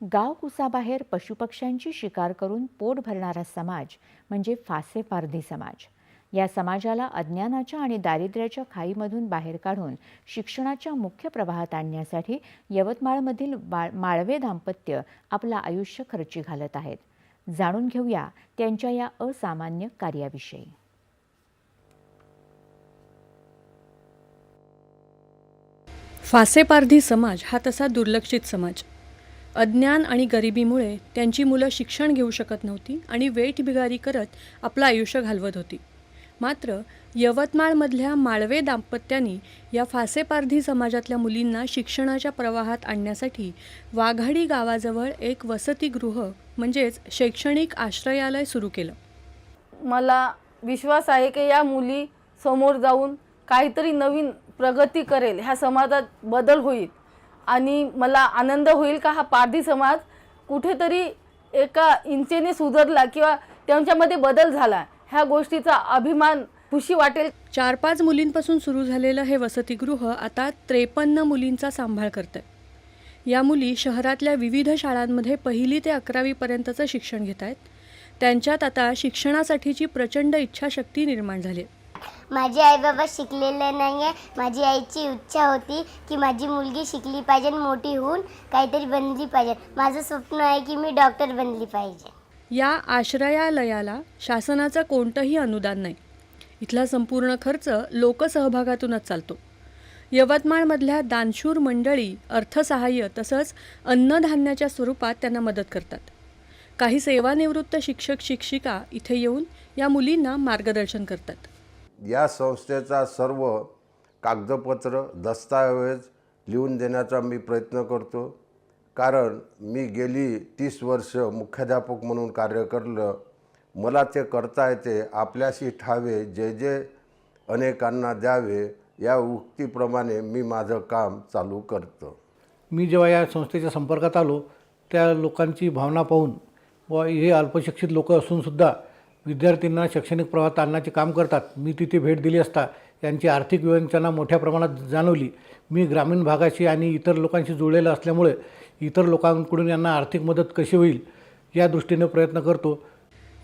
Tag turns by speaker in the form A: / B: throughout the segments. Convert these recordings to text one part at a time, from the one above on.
A: गाव कुसाबाहेर पशुपक्ष्यांची शिकार करून पोट भरणारा समाज म्हणजे फासेपारधी समाज. या समाजाला अज्ञानाच्या आणि दारिद्र्याच्या खाईमधून बाहेर काढून शिक्षणाच्या मुख्य प्रवाहात आणण्यासाठी यवतमाळमधील बाळ माळवे दाम्पत्य आपलं आयुष्य खर्ची घालत आहेत. जाणून घेऊया त्यांच्या या असामान्य कार्याविषयी.
B: फासेपारधी समाज हा तसा दुर्लक्षित समाज. अज्ञान आणि गरिबीमुळे त्यांची मुलं शिक्षण घेऊ शकत नव्हती आणि वेठ बिगारी करत आपलं आयुष्य घालवत होती. मात्र यवतमाळमधल्या माळवे दाम्पत्यांनी या फासेपारधी समाजातल्या मुलींना शिक्षणाच्या प्रवाहात आणण्यासाठी वाघाडी गावाजवळ एक वसतिगृह म्हणजेच शैक्षणिक आश्रयालय सुरू केलं.
C: मला विश्वास आहे की या मुली समोर जाऊन काहीतरी नवीन प्रगती करेल ह्या समाजात बदल होईल. आणि मला आनंद होईल का हा पारधी समाज कुठेतरी एका इंचेने सुधारला किंवा त्यांच्यामध्ये बदल झाला ह्या गोष्टीचा अभिमान खुशी वाटेल.
B: चार पाच मुलींपासून सुरू झालेलं हे वसतिगृह आता त्रेपन्न मुलींचा सांभाळ करतं या मुली शहरातल्या विविध शाळांमध्ये पहिली ते अकरावीपर्यंतचं शिक्षण घेत आहेत त्यांच्यात आता शिक्षणासाठीची प्रचंड इच्छाशक्ती निर्माण झाली आहे.
D: माझे आई बाबा शिकलेले नाही आहे माझी आईची इच्छा होती की माझी मुलगी शिकली पाहिजे आणि मोठी होऊन काहीतरी बनली पाहिजे. माझं स्वप्न आहे की मी डॉक्टर बनली पाहिजे.
B: या आश्रयालयाला शासनाचं कोणतंही अनुदान नाही. इथला संपूर्ण खर्च लोकसहभागातूनच चालतो. यवतमाळमधल्या दानशूर मंडळी अर्थसहाय्य तसंच अन्नधान्याच्या स्वरूपात त्यांना मदत करतात. काही सेवानिवृत्त शिक्षक शिक्षिका इथे येऊन या मुलींना मार्गदर्शन करतात.
E: या संस्थेचा सर्व कागदपत्र दस्तऐवज लिहून देण्याचा मी प्रयत्न करतो. कारण मी गेली तीस वर्ष मुख्याध्यापक म्हणून कार्य करलं. मला ते करता येते आपल्याशी ठावे जे जे अनेकांना द्यावे या उक्तीप्रमाणे मी माझं काम चालू करतो.
F: मी जेव्हा या संस्थेच्या संपर्कात आलो त्या लोकांची भावना पाहून व हे अल्पशिक्षित लोक असूनसुद्धा विद्यार्थ्यांना शैक्षणिक प्रवाहात आणण्याचे काम करतात. मी तिथे भेट दिली असता. यांची आर्थिक विवंचना मोठ्या प्रमाणात जाणवली. मी ग्रामीण भागाशी आणि इतर लोकांशी जुळलेलं असल्यामुळे इतर लोकांकडून यांना आर्थिक मदत कशी होईल या दृष्टीने प्रयत्न करतो.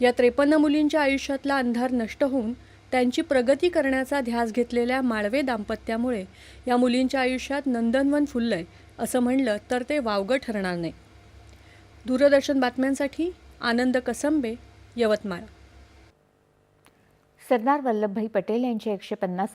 B: या त्रेपन्न मुलींच्या आयुष्यातला अंधार नष्ट होऊन त्यांची प्रगती करण्याचा ध्यास घेतलेल्या माळवे दाम्पत्यामुळे या मुलींच्या आयुष्यात नंदनवन फुललंय असं म्हणलं तर ते वावगं ठरणार नाही. दूरदर्शन बातम्यांसाठी आनंद कसंबे यवतमाळ.
A: सरदार वल्लभभाई पटेल यांच्या एकशे पन्नास